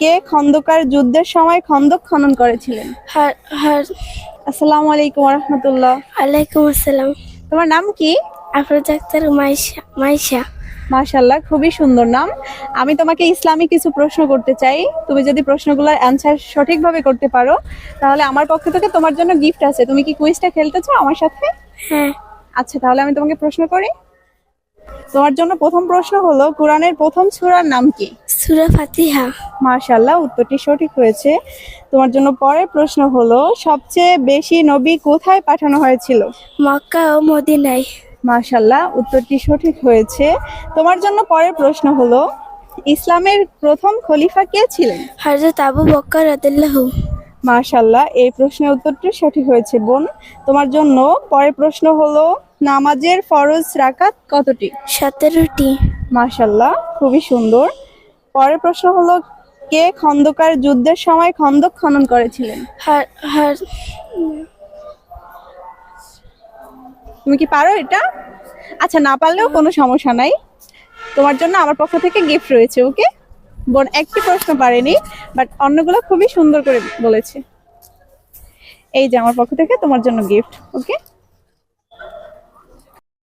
কে খন্দকার যুদ্ধের সময় খন্দক খনন করেছিলেন? আসসালামু আলাইকুম রহমতুল্লাহ আলাইকুম আসসালাম। তোমার নাম কি? আফরোজ আক্তার মাইশা মাইশা। মাশাল্লাহ খুবই সুন্দর নাম। আমি তোমাকে ইসলামী কিছু প্রশ্ন করতে চাই। তুমি যদি প্রশ্নগুলোর অ্যান্সার সঠিকভাবে করতে পারো তাহলে আমার পক্ষ থেকে তোমার জন্য গিফট আছে। তুমি কি কুইজটা খেলতে চাও আমার সাথে? হ্যাঁ। আচ্ছা তাহলে আমি তোমাকে প্রশ্ন করি। তোমার জন্য প্রথম প্রশ্ন হলো কোরআনের প্রথম সূরার নাম কি? সুরা ফাতিহা। মার্শাল্লাহ উত্তরটি সঠিক হয়েছে। তোমার জন্য পরের প্রশ্ন হলো সবচেয়ে বেশি নবী কোথায় পাঠানো হয়েছিল? মক্কা ও মদিনায়। মার্শাল্লাহ উত্তরটি সঠিক হয়েছে। তোমার জন্য পরের প্রশ্ন হলো ইসলামের প্রথম খলিফা কে ছিলেন? হযরত আবু বকর রাদিয়াল্লাহু মার্শাল্লাহ এই প্রশ্নের উত্তরটি সঠিক হয়েছে বোন। তোমার জন্য পরের প্রশ্ন হলো নামাজের ফরজ রাকাত কতটি? সতেরোটি। মার্শাল্লাহ খুবই সুন্দর। পরের প্রশ্ন হলো কে খন্দকার যুদ্ধের সময় খন্দক খনন করেছিলেন? হার হার তুমি কি পারো এটা? আচ্ছা না পারলেও কোনো সমস্যা নাই। তোমার জন্য আমার পক্ষ থেকে গিফট রয়েছে ওকে বোন একটি প্রশ্ন পারেনি বাট অন্যগুলো খুবই সুন্দর করে বলেছে। এই যে আমার পক্ষ থেকে তোমার জন্য গিফট ওকে